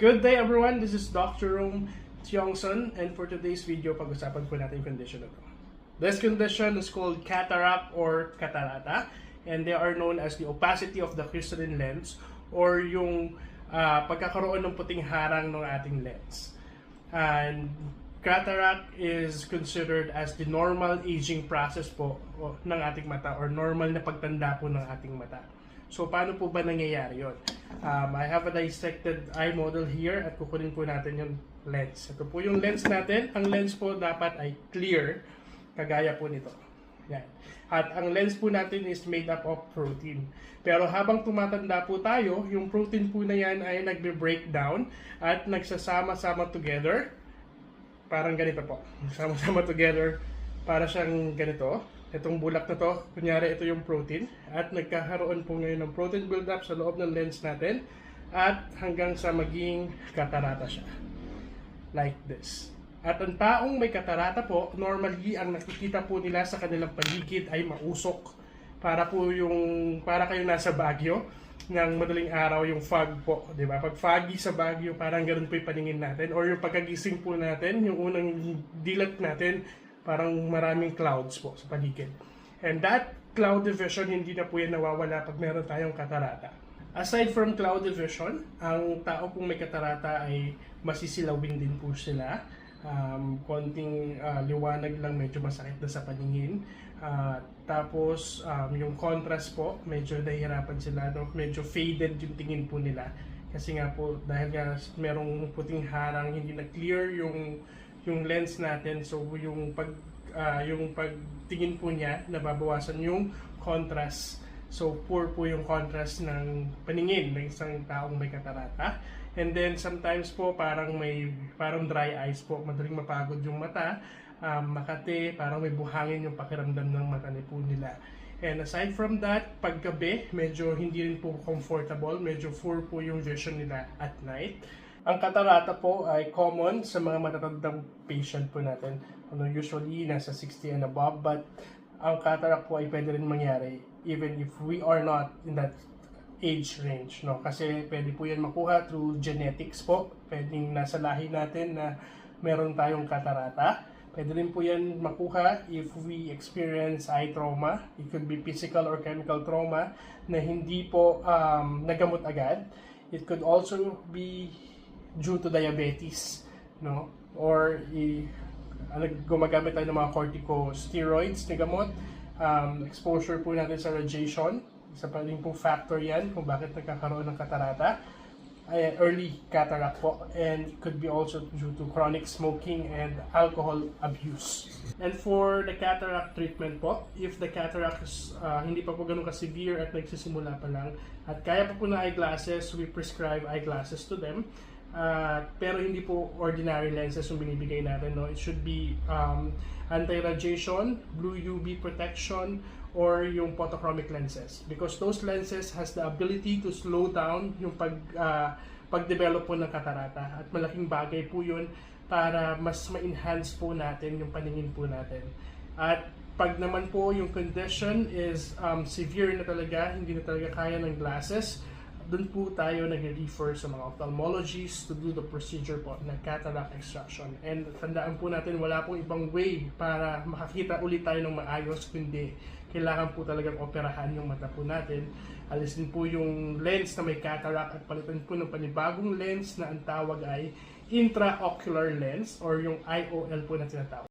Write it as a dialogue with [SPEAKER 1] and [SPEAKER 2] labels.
[SPEAKER 1] Good day everyone, this is Dr. Rome Tiongson and for today's video pag-usapan po natin yung condition na to. This condition is called cataract or catarata and they are known as the opacity of the crystalline lens or yung ah, pagkakaroon ng puting harang ng ating lens. And cataract is considered as the normal aging process po ng ating mata or normal na pagtanda po ng ating mata. So, paano po ba nangyayari yon? Um, I have a dissected eye model here at kukunin po natin yung lens. Ito po yung lens natin. Ang lens po dapat ay clear, kagaya po nito. Yan. At ang lens po natin is made up of protein. Pero habang tumatanda po tayo, yung protein po na yan ay nagbe-breakdown at nagsasama-sama together. Parang ganito po. Sama-sama together para siyang ganito. Itong bulak na to, kunyari ito yung protein. At nagkakaroon po ngayon ng protein buildup sa loob ng lens natin. At hanggang sa maging katarata siya. Like this. At ang taong may katarata po, normally ang nakikita po nila sa kanilang paligid ay mausok. Para po yung, para kayo nasa Baguio ng madaling araw yung fog po, di ba? Pag foggy sa Baguio, parang ganun po yung paningin natin. Or yung pagkagising po natin, yung unang dilat natin, parang maraming clouds po sa paligid. And that cloud division, hindi na po yan nawawala pag meron tayong katarata. Aside from cloud division, ang tao pong may katarata ay masisilawin din po sila. Um, konting ah, liwanag lang, medyo masakit na sa paningin. Ah, tapos, um, yung contrast po, medyo nahihirapan sila. No? Medyo faded yung tingin po nila. Kasi nga po, dahil nga merong puting harang, hindi na clear yung yung lens natin. So, yung pag ah, yung pagtingin po niya, nababawasan yung contrast. So, poor po yung contrast ng paningin ng isang taong may katarata. And then, sometimes po, parang may, parang dry eyes po. Madaling mapagod yung mata. Um, makate, parang may buhangin yung pakiramdam ng mata ni po nila. And aside from that, paggabi, medyo hindi rin po comfortable. Medyo poor po yung vision nila at night. Ang katarata po ay common sa mga matatandang patient po natin. Ano, usually, nasa 60 and above. But ang cataract po ay pwede rin mangyari even if we are not in that age range. No? Kasi pwede po yan makuha through genetics po. Pwedeng nasa lahi natin na meron tayong katarata. Pwede rin po yan makuha if we experience eye trauma. It could be physical or chemical trauma na hindi po um, nagamot agad. It could also be due to diabetes, no? Or i ano, gumagamit tayo ng mga corticosteroids na gamot. Um, exposure po natin sa radiation. Isa pa rin pong factor yan kung bakit nagkakaroon ng katarata. Ay, early cataract po. And it could be also due to chronic smoking and alcohol abuse. And for the cataract treatment po, if the cataract is uh, hindi pa po ganun ka-severe at nagsisimula pa lang, at kaya pa po ng eyeglasses, we prescribe eyeglasses to them. Uh, pero hindi po ordinary lenses yung binibigay natin. No? It should be um, anti-radiation, blue UV protection, or yung photochromic lenses. Because those lenses has the ability to slow down yung pag, uh, pag-develop po ng katarata. At malaking bagay po yun para mas ma-enhance po natin yung paningin po natin. At pag naman po yung condition is um, severe na talaga, hindi na talaga kaya ng glasses, doon po tayo nag-refer sa mga ophthalmologists to do the procedure po na cataract extraction. And tandaan po natin, wala pong ibang way para makakita ulit tayo ng maayos, kundi kailangan po talagang operahan yung mata po natin. Alisin po yung lens na may cataract at palitan po ng panibagong lens na ang tawag ay intraocular lens or yung IOL po na tinatawag.